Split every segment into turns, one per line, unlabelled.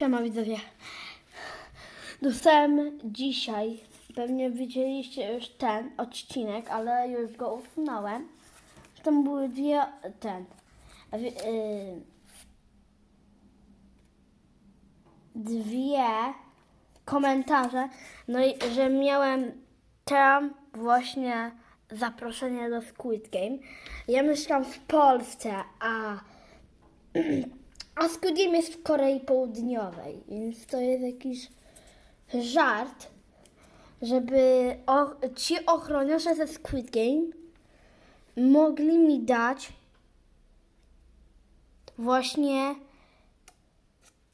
Siema widzowie. Dostałem dzisiaj, pewnie widzieliście już ten odcinek, ale już go usunąłem. Tam były dwie, ten, wi- y, dwie komentarze, no i że miałem tam właśnie zaproszenie do Squid Game. Ja mieszkam w Polsce, a a Game jest w Korei Południowej, więc to jest jakiś żart, żeby o, ci ochroniarze ze Squid Game mogli mi dać właśnie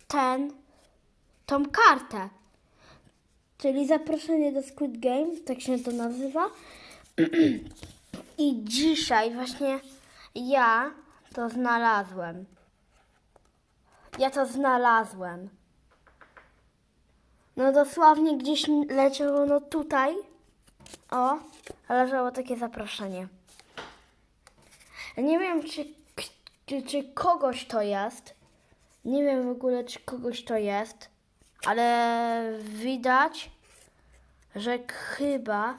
ten, tą kartę. Czyli zaproszenie do Squid Game, tak się to nazywa. I dzisiaj właśnie ja to znalazłem. Ja to znalazłem. No dosłownie gdzieś leciało, no tutaj. O, leżało takie zaproszenie. Nie wiem, czy, czy, czy kogoś to jest. Nie wiem w ogóle, czy kogoś to jest. Ale widać, że chyba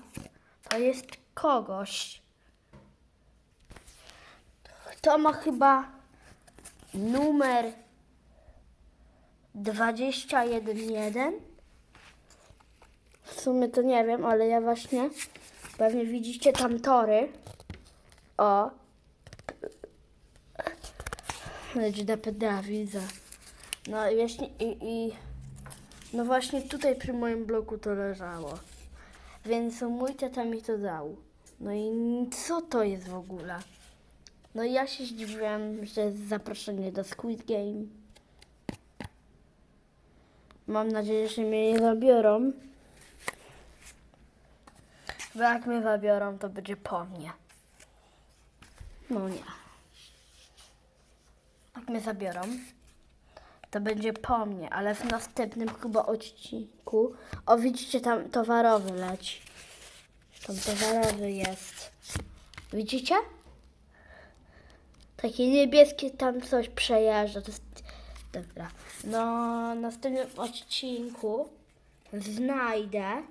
to jest kogoś. To ma chyba numer 21.1. W sumie to nie wiem, ale ja właśnie pewnie widzicie tam tory. O. HDPD widzę. No właśnie i, i no właśnie tutaj przy moim bloku to leżało. Więc mój tata mi to dał. No i co to jest w ogóle? No i ja się zdziwiłem, że jest zaproszenie do Squid Game. Mam nadzieję, że mnie nie zabiorą. Bo jak mnie zabiorą, to będzie po mnie. No nie. Jak mnie zabiorą, to będzie po mnie, ale w następnym chyba odcinku. O, widzicie, tam towarowy leci. Tam towarowy jest. Widzicie? Takie niebieskie tam coś przejeżdża. To jest... Dobra. No, w następnym odcinku znajdę.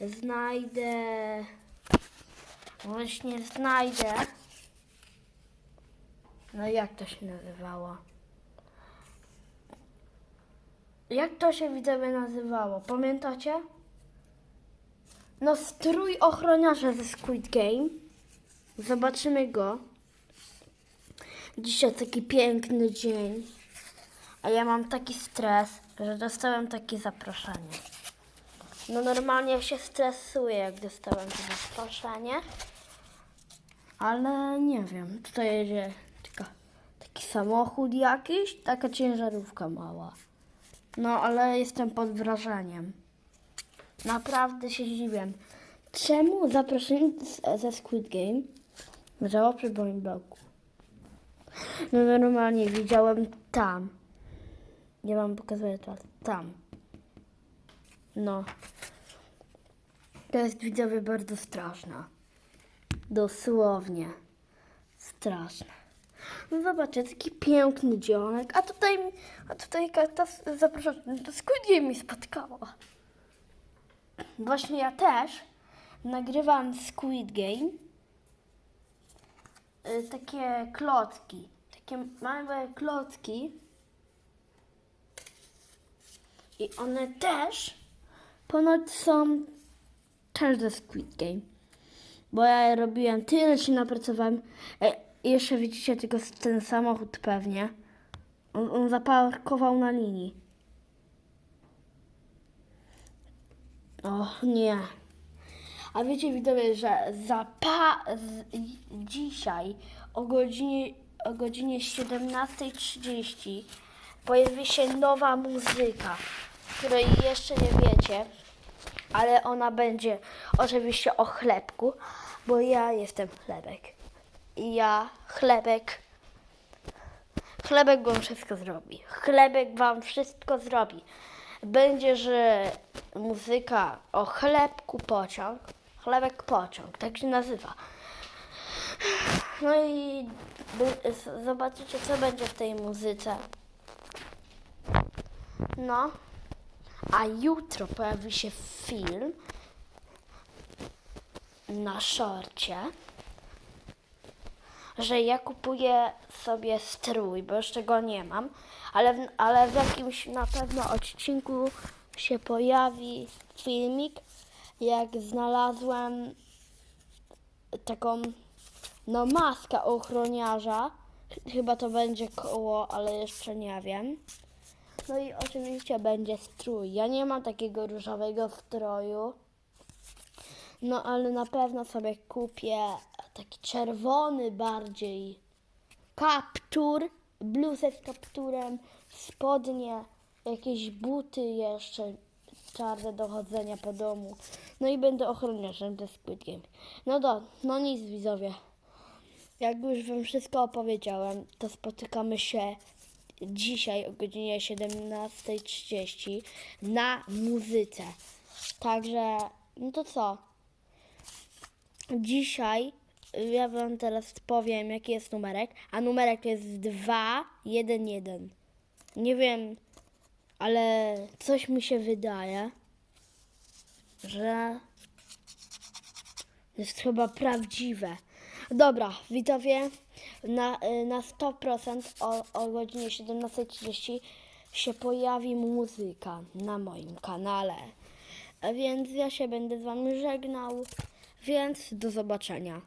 Znajdę. Właśnie znajdę. No jak to się nazywało? Jak to się widzowie nazywało? Pamiętacie? No strój ochroniarza ze Squid Game. Zobaczymy go. Dzisiaj taki piękny dzień, a ja mam taki stres, że dostałem takie zaproszenie. No normalnie się stresuję, jak dostałem to zaproszenie, ale nie wiem, tutaj jedzie taki samochód jakiś, taka ciężarówka mała. No ale jestem pod wrażeniem. Naprawdę się dziwię. Czemu zaproszenie ze Squid Game leżało przy moim bloku? No normalnie widziałem tam. Nie wam pokazuję teraz. Tam. No. To jest widzowie bardzo straszne. Dosłownie. Straszne. No zobaczcie, taki piękny dzionek. A tutaj, a tutaj karta zapraszam, to Squid Game mi spotkała. Właśnie ja też nagrywam Squid Game y, takie klocki. Takie małe klocki. I one też ponoć są też ze Squid Game. Bo ja robiłem tyle, się napracowałem. E, jeszcze widzicie tylko ten samochód pewnie. On, on zaparkował na linii. O nie. A wiecie widzowie, że za pa, z, dzisiaj o godzinie, o godzinie 17.30 pojawi się nowa muzyka, której jeszcze nie wiecie, ale ona będzie oczywiście o chlebku, bo ja jestem chlebek. I ja chlebek Chlebek wam wszystko zrobi. Chlebek wam wszystko zrobi. Będzie, że muzyka o chlebku pociąg. Chlebek pociąg, tak się nazywa. No i zobaczycie, co będzie w tej muzyce. No. A jutro pojawi się film na szorcie, że ja kupuję sobie strój, bo jeszcze go nie mam, ale w, ale w jakimś na pewno odcinku się pojawi filmik, jak znalazłem taką no maskę ochroniarza. Ch- Chyba to będzie koło, ale jeszcze nie wiem. No i oczywiście będzie strój. Ja nie mam takiego różowego stroju. No ale na pewno sobie kupię taki czerwony bardziej kaptur, bluzę z kapturem, spodnie, jakieś buty jeszcze czarne do chodzenia po domu. No i będę ochroniarzem ze Squid Game. No do, no nic widzowie. Jak już wam wszystko opowiedziałem, to spotykamy się dzisiaj o godzinie 17.30 na muzyce. Także, no to co? Dzisiaj ja wam teraz powiem, jaki jest numerek, a numerek jest 211. Nie wiem, ale coś mi się wydaje, że jest chyba prawdziwe. Dobra, widzowie, na, y, na 100% o, o godzinie 17.30 się pojawi muzyka na moim kanale. Więc ja się będę z wami żegnał, więc do zobaczenia.